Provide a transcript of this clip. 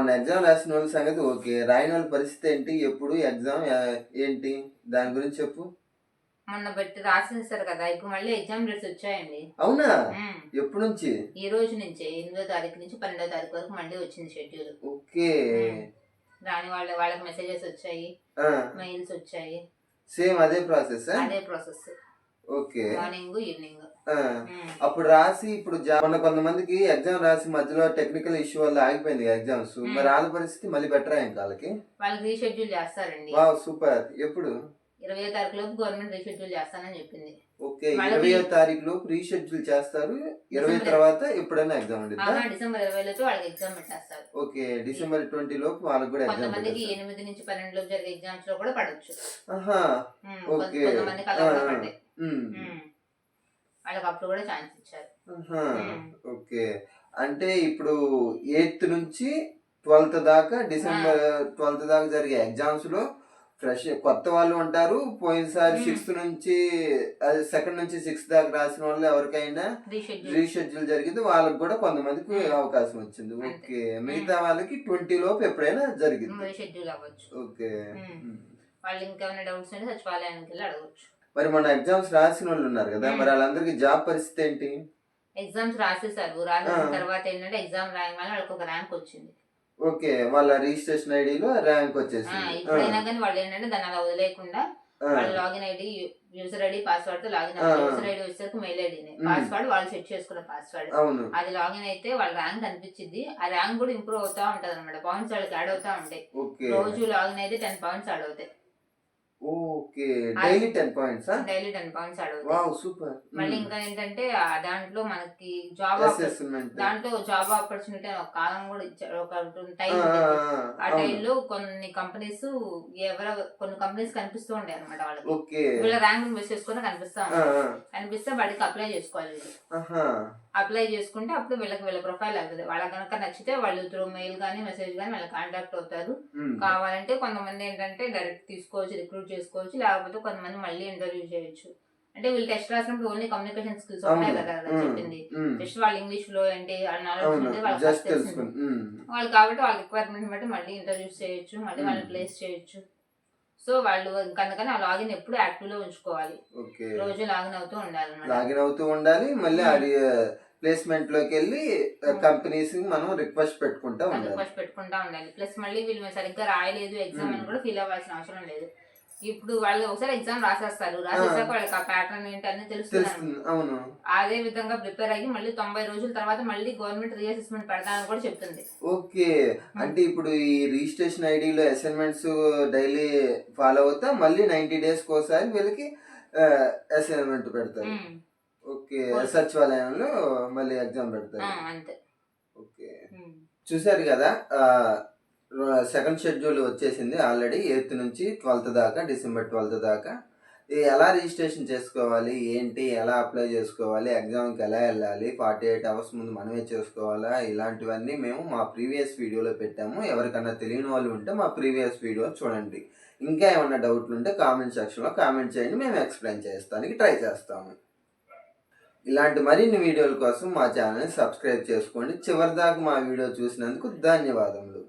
మన ఎగ్జామ్ రాసిన వాళ్ళ సంగతి ఓకే. రాయని వాళ్ళ పరిస్థితి ఏంటి? ఎప్పుడు ఎగ్జామ్ ఏంటి? దాని గురించి చెప్పు. మొన్న పెట్టి రాసేసారు కదా ఇప్పుడు మళ్ళీ ఎగ్జామ్ డేట్స్ వచ్చాయండి. అవునా. ఎప్పుడు నుంచి? ఈ రోజు నుంచి ఎనిమిదో తారీఖు నుంచి పన్నెండో తారీఖు వరకు మళ్ళీ వచ్చింది షెడ్యూల్. ఓకే. దాని వాళ్ళ వాళ్ళకి మెసేజెస్ వచ్చాయి మెయిల్స్ వచ్చాయి. సేమ్ అదే ప్రాసెస్? అదే ప్రాసెస్. ఓకే. Morning evening. అప్పుడు రాసి ఇప్పుడు మొన్న కొంతమందికి ఎగ్జామ్ రాసి మధ్యలో టెక్నికల్ ఇష్యూ వల్ల ఆగిపోయింది ఎగ్జామ్స్. మరి వాళ్ళ పరిస్థితి మళ్ళీ బెటర్ అయ్యాం వాళ్ళకి వాళ్ళకి రీషెడ్యూల్ చేస్తారండి. Wow super. ఎప్పుడు? ఇరవై తారీఖు లోపు గవర్నమెంట్ రీషెడ్యూల్ చేస్తానని చెప్పింది. ఓకే ఇరవయో తారీఖు లోపు రీషెడ్యూల్ చేస్తారు. ఇరవై. తర్వాత ఎప్పుడైనా ఎగ్జామ్ ఆహా డిసెంబర్ ఇరవై లోపు వాళ్ళకి ఎగ్జామ్ పెట్టేస్తారు. ఓకే డిసెంబర్ ట్వంటీ లోపు వాళ్ళకి కూడా ఎగ్జామ్ కొంతమందికి ఎనిమిది నుంచి పన్నెండు లోపు జరిగే ఎగ్జామ్స్లో కూడా పడవచ్చు ఆహా ఓకే. కొంత- కొంతమందికి అలా కూడా వాళ్ళకి అప్పుడు కూడా ఛాన్స్ ఇచ్చారు. ఓకే. అంటే ఇప్పుడు ఎయిత్ నుంచి ట్వెల్త్ దాకా డిసెంబర్ ట్వెల్త్ దాకా జరిగే ఎగ్జామ్స్లో ఫ్రెష్ కొత్త వాళ్ళు ఉంటారు. పోయినసారి. సిక్స్త్ నుంచి సెకండ్ నుంచి సిక్స్త్ దాకా రాసిన వాళ్ళు ఎవరికైనా రీషెడ్యూల్. జరిగింది. వాళ్ళకి కూడా కొంతమందికి. అవకాశం వచ్చింది. ఓకే. మిగతా వాళ్ళకి ట్వంటీ లోపు ఎప్పుడైనా జరిగింది. ఓకే. వాళ్ళు ఇంకేమైనా డౌట్స్ ఉంటే సచివాలయానికి వెళ్ళి అడగవచ్చు మరి మన ఎగ్జామ్స్ రాసిన వాళ్ళు ఉన్నారు కదా. మరి వాళ్ళందరికీ జాబ్ పరిస్థితి ఏంటి? ఎగ్జామ్స్ రాసేసారు రాసేసిన ఆ. తర్వాత ఏంటంటే ఎగ్జామ్ రాయగానే వాళ్ళకి ఒక ర్యాంక్ వచ్చింది. ఓకే వాళ్ళ రిజిస్ట్రేషన్ ఐడిలో ర్యాంక్ వచ్చేసింది. ఇప్పుడైనా కానీ వాళ్ళు ఏంటంటే దాన్ని అలా వదిలేయకుండా ఆ, వాళ్ళ లాగిన్ ఐడి యూజర్ ఐడి పాస్వర్డ్తో లాగిన్. యూజర్ ఐడి వచ్చేసరికి మెయిల్ ఐడిని ఉమ్. పాస్వర్డ్ వాళ్ళు సెట్ చేసుకున్న పాస్వర్డ్ అది లాగిన్ అయితే వాళ్ళ ర్యాంక్ కనిపించింది ఆ ర్యాంక్ కూడా ఇంప్రూవ్ అవుతా ఉంటది అనమాట పాయింట్స్ వాళ్ళకి యాడ్ అవుతా ఉంటాయి రోజు లాగిన్ అయితే టెన్ పాయింట్స్ యాడ్ అవుతాయి. Okay. Daily ten points daily ten points wow super. మళ్ళీ ఇంకా ఏంటంటే దాంట్లో మనకి జాబ్ దాంట్లో జాబ్ ఆపర్చునిటీ అని ఒక కాలం కూడా ఇచ్చారు. ఒక టైం ఆ టైంలో కొన్ని కంపెనీస్ ఎవరో కొన్ని కంపెనీస్ కనిపిస్తూ ఉంటాయి అనమాట వాళ్ళకి. వీళ్ళ ర్యాంక్ బేస్ చేసుకుని కనిపిస్తా కనిపిస్తే వాడికి అప్లై చేసుకోవాలి వీళ్ళు. అప్లై చేసుకుంటే అప్పుడు వీళ్ళకి వీళ్ళ ప్రొఫైల్ అవుతుంది. వాళ్ళకి కనుక నచ్చితే వాళ్ళు త్రూ మెయిల్ కానీ మెసేజ్ కానీ వాళ్ళకి కాంటాక్ట్ అవుతారు. కావాలంటే కొంతమంది ఏంటంటే డైరెక్ట్ తీసుకోవచ్చు రిక్రూట్ చేసుకోవచ్చు లేకపోతే కొంతమంది మళ్ళీ ఇంటర్వ్యూ చేయొచ్చు. అంటే వీళ్ళు టెస్ట్ రాసినప్పుడు ఓన్లీ కమ్యూనికేషన్ స్కిల్స్ ఉంటాయి కదా. చెప్పింది. జస్ట్ వాళ్ళు ఇంగ్లీష్లో ఏంటి వాళ్ళ. వాళ్ళు కాబట్టి వాళ్ళ రిక్వైర్మెంట్ బట్టి మళ్ళీ ఇంటర్వ్యూస్ చేయొచ్చు మళ్ళీ వాళ్ళని Hmm. ప్లేస్ చేయొచ్చు. సో వాళ్ళు అందుకని ఆ లాగిన్ ఎప్పుడు యాక్టివ్లో ఉంచుకోవాలి. రోజు లాగిన్ అవుతూ ఉండాలి. లాగిన్ అవుతూ ఉండాలి మళ్ళీ ప్లేస్మెంట్లోకి వెళ్ళి. కంపెనీస్ మనం రిక్వెస్ట్ పెట్టుకుంటా ఉండాలి. రిక్వెస్ట్ పెట్టుకుంటా ఉండాలి. ప్లస్ మళ్ళీ వీళ్ళు సరిగ్గా రాయలేదు ఎగ్జామ్ అని. కూడా ఫీల్ అవ్వాల్సిన అవసరం లేదు. ఇప్పుడు వాళ్ళు ఒకసారి ఎగ్జామ్ రాసేస్తారు. రాసేసాక వాళ్ళకి ఆ ప్యాటర్న్ ఏంటి అని తెలుస్తుంది. అవును. అదే విధంగా ప్రిపేర్ అయ్యి మళ్ళీ తొంభై రోజుల తర్వాత మళ్ళీ గవర్నమెంట్ రీఅసెస్మెంట్ పెడతానని కూడా చెప్తుంది. ఓకే. అంటే ఇప్పుడు ఈ రిజిస్ట్రేషన్ ఐడిలో అసైన్మెంట్స్ డైలీ ఫాలో అవుతా మళ్ళీ నైన్టీ డేస్ ఒకసారి వీళ్ళకి అసైన్మెంట్ పెడతారు. ఓకే. సచివాలయంలో మళ్ళీ ఎగ్జామ్ పెడతారు. అంతే. ఓకే. చూసారు కదా సెకండ్ షెడ్యూల్ వచ్చేసింది ఆల్రెడీ ఎయిత్ నుంచి ట్వెల్త్ దాకా డిసెంబర్ ట్వెల్త్ దాకా. ఎలా రిజిస్ట్రేషన్ చేసుకోవాలి ఏంటి ఎలా అప్లై చేసుకోవాలి ఎగ్జామ్కి ఎలా వెళ్ళాలి ఫార్టీ ఎయిట్ అవర్స్ ముందు మనమే చేసుకోవాలా ఇలాంటివన్నీ మేము మా ప్రీవియస్ వీడియోలో పెట్టాము. ఎవరికన్నా తెలియని వాళ్ళు ఉంటే మా ప్రీవియస్ వీడియో చూడండి. ఇంకా ఏమైనా డౌట్లు ఉంటే కామెంట్ సెక్షన్లో కామెంట్ చేయండి మేము ఎక్స్ప్లెయిన్ చేస్తానికి ట్రై చేస్తాము. ఇలాంటి మరిన్ని వీడియోల కోసం మా ఛానల్ని సబ్స్క్రైబ్ చేసుకోండి. చివరిదాకా మా వీడియో చూసినందుకు ధన్యవాదములు.